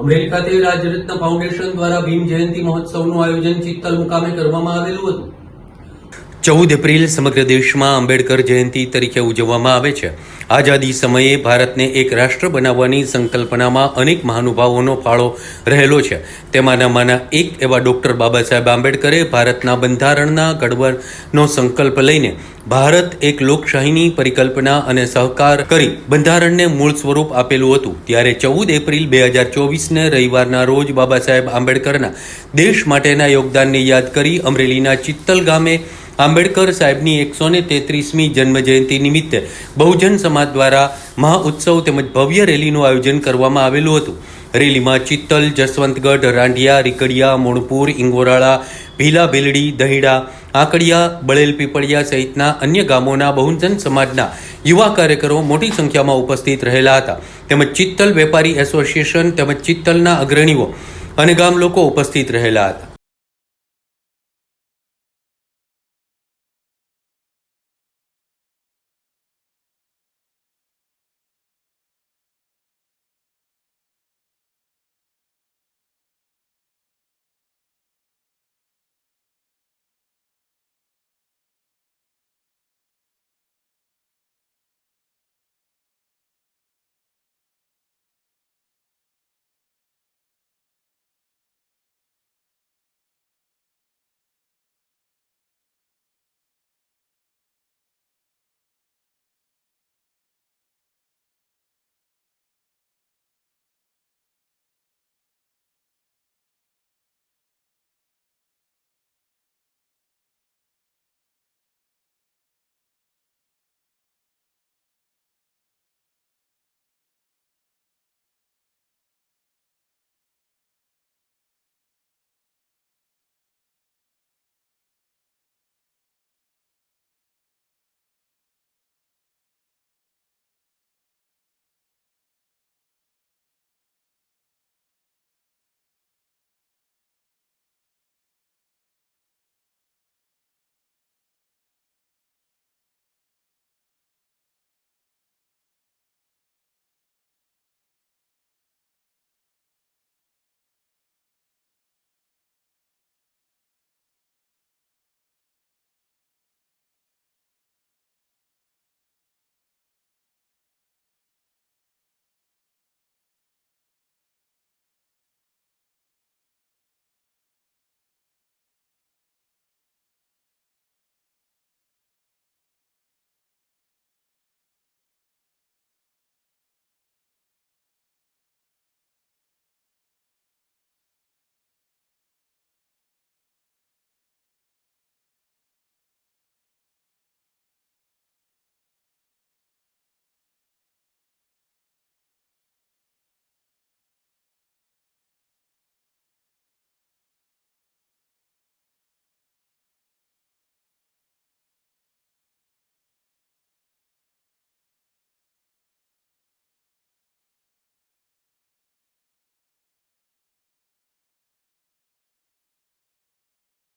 અમરેલી ખાતે રાજરત્ન ફાઉન્ડેશન દ્વારા ભીમ જયંતિ મહોત્સવનું આયોજન ચિત્તલ મુકામે કરવામાં આવેલું હતું. ચૌદ એપ્રિલ સમગ્ર દેશમાં આંબેડકર જયંતિ તરીકે ઉજવવામાં આવે છે. આઝાદી સમયે ભારતને એક રાષ્ટ્ર બનાવવાની સંકલ્પનામાં અનેક મહાનુભાવોનો ફાળો રહેલો છે. તેમાંનામાંના એક એવા ડૉક્ટર બાબા સાહેબ આંબેડકરે ભારતના બંધારણના ઘડવરનો સંકલ્પ લઈને ભારત એક લોકશાહીની પરિકલ્પના અને સહકાર કરી બંધારણને મૂળ સ્વરૂપ આપેલું હતું. ત્યારે ચૌદ એપ્રિલ બે હજાર ચોવીસને રવિવારના રોજ બાબા સાહેબ આંબેડકરના દેશ માટેના યોગદાનને યાદ કરી અમરેલીના ચિત્તલ ગામે આંબેડકર સાહેબની એકસો ને તેત્રીસમી જન્મજયંતિ નિમિત્તે બહુજન સમાજ દ્વારા મહાઉત્સવ તેમજ ભવ્ય રેલીનું આયોજન કરવામાં આવેલું હતું. રેલીમાં ચિત્તલ, જસવંતગઢ, રાંઢિયા, રીકડિયા, મોણપુર, ઇંગોરાળા, ભીલા ભીલડી, દહીડા, આંકડિયા, બળેલ પીપળિયા સહિતના અન્ય ગામોના બહુજન સમાજના યુવા કાર્યકરો મોટી સંખ્યામાં ઉપસ્થિત રહેલા હતા. તેમજ ચિત્તલ વેપારી એસોસિએશન તેમજ ચિત્તલના અગ્રણીઓ અને ગામ લોકો ઉપસ્થિત રહેલા હતા.